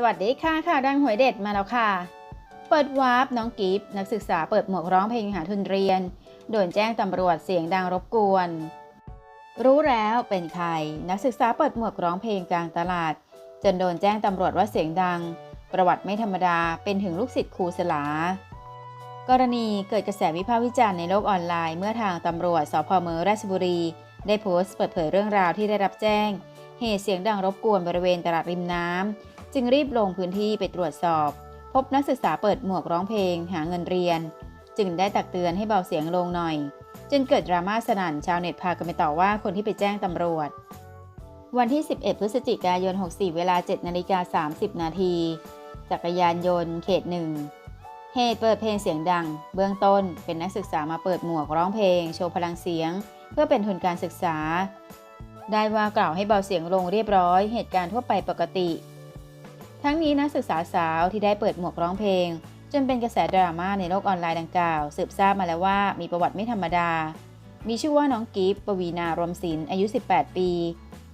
สวัสดีค่ะค่ะดังหวยเด็ดมาแล้วค่ะ เปิดวาร์ปน้องกิฟนักศึกษาเปิดหมวกร้องเพลงหาทุนเรียน โดนแจ้งตำรวจเสียงดังรบกวน รู้แล้วเป็นใคร นักศึกษาเปิดหมวกร้องเพลงกลางตลาด จนโดนแจ้งตำรวจว่าเสียงดัง ประวัติไม่ธรรมดาเป็นถึงลูกศิษย์ครูสลา กรณีเกิดกระแสวิพากษ์วิจารณ์ในโลกออนไลน์เมื่อทางตำรวจสพเมืองราชบุรี ได้โพสต์เปิดเผยเรื่องราวที่ได้รับแจ้ง เหตุเสียงดังรบกวนบริเวณตลาดริมน้ำ จึงรีบลงพื้นที่ไปตรวจสอบ พบนักศึกษาเปิดหมวกร้องเพลง หาเงินเรียน จึงได้ตักเตือนให้เบาเสียงลงหน่อย จนเกิดดราม่าสนั่นชาวเน็ตพากันไปต่อว่าคนที่ไปแจ้งตำรวจ วันที่ 11 พฤศจิกายน 64 เวลา 7นาฬิกา30 นาทีจักรยานยนต์เขตหนึ่งเหตุเปิดเพลงเสียงดัง เบื้องต้นเป็นนักศึกษามาเปิดหมวกร้องเพลง โชว์พลังเสียง เพื่อเป็นทุนการศึกษา ได้ว่ากล่าวให้เบาเสียงลงเรียบร้อย เหตุการณ์ทั่วไปปกติ ทั้งนี้นักศึกษาสาวที่ได้เปิดหมวกร้องเพลง จนเป็นกระแสดราม่าในโลกออนไลน์ดังกล่าว สืบทราบมาแล้วว่ามีประวัติไม่ธรรมดา มีชื่อว่าน้องกิฟปวีนารวมศิลป์อายุ 18 ปี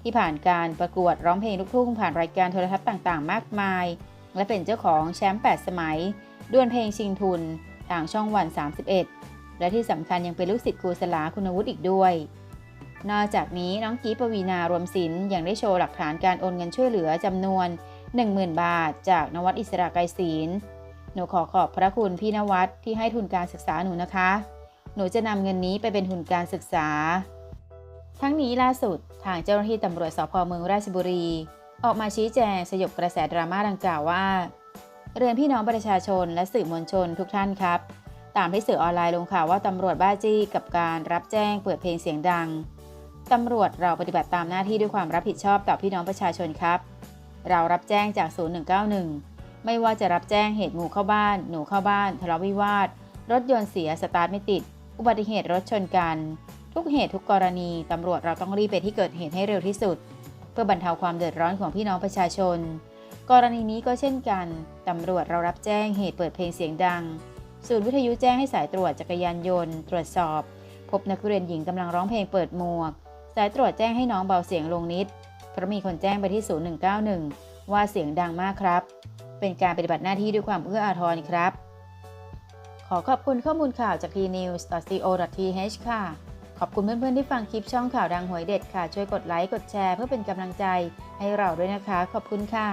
ที่ผ่านการประกวดร้องเพลงลูกทุ่งผ่านรายการโทรทัศน์ต่างๆ มากมาย และเป็นเจ้าของแชมป์ 8 สมัยดวลเพลงชิงทุนทางช่องวัน 31 และที่สำคัญยังเป็นลูกศิษย์ครูสลาคุณวุฒิอีกด้วยนอกจากนี้น้องกีปวีนารวมศิลป์ยังได้โชว์หลักฐานการโอนเงินช่วยเหลือจำนวน 10,000 บาท จากนวัดอิสระไกรศิลหนูขอขอบพระคุณพี่นวัดที่ให้ทุนการศึกษาหนูนะคะ หนูจะนำเงินนี้ไปเป็นทุนการศึกษา ทั้งนี้ล่าสุดทางเจ้าหน้าที่ตำรวจสพเมืองราชบุรี ออกมาชี้แจงสยบกระแสดราม่าดังกล่าวว่า เรียนพี่น้องประชาชนและสื่อมวลชนทุกท่านครับ ตามที่สื่อออนไลน์ลงข่าวว่าตำรวจบ้าจี้กับการรับแจ้งเปิดเพลงเสียงดังตำรวจเราปฏิบัติตามหน้าที่ด้วยความรับผิดชอบต่อพี่น้องประชาชนครับ เรารับแจ้งจาก 0191 ไม่ว่าจะรับแจ้งเหตุงูเข้าบ้าน หนูเข้าบ้าน ทะเลาะวิวาท รถยนต์เสียสตาร์ทไม่ติด อุบัติเหตุรถชนกัน ทุกเหตุทุกกรณีตำรวจเราต้องรีบไปที่เกิดเหตุให้เร็วที่สุด เพื่อบรรเทาความเดือดร้อนของพี่น้องประชาชน กรณีนี้ก็เช่นกันตำรวจเรารับแจ้งเหตุเปิดเพลงเสียงดังศูนย์วิทยุแจ้งให้สายตรวจจักรยานยนต์ ตรวจสอบ พบนักเรียนหญิงกำลังร้องเพลงเปิดหมวก สายตรวจแจ้งให้น้องเบาเสียงลงนิด เพราะมีคนแจ้งไปที่ 0191 ว่าเสียงดังมากครับ เป็นการปฏิบัติหน้าที่ด้วยความเอื้ออาทรครับ ขอขอบคุณข้อมูลข่าวจาก tnews.co.th ค่ะ ขอบคุณเพื่อนๆที่ฟังคลิปช่องข่าวดังหวยเด็ดค่ะ ช่วยกดไลค์ กดแชร์เพื่อเป็นกำลังใจให้เราด้วยนะคะ ขอบคุณค่ะ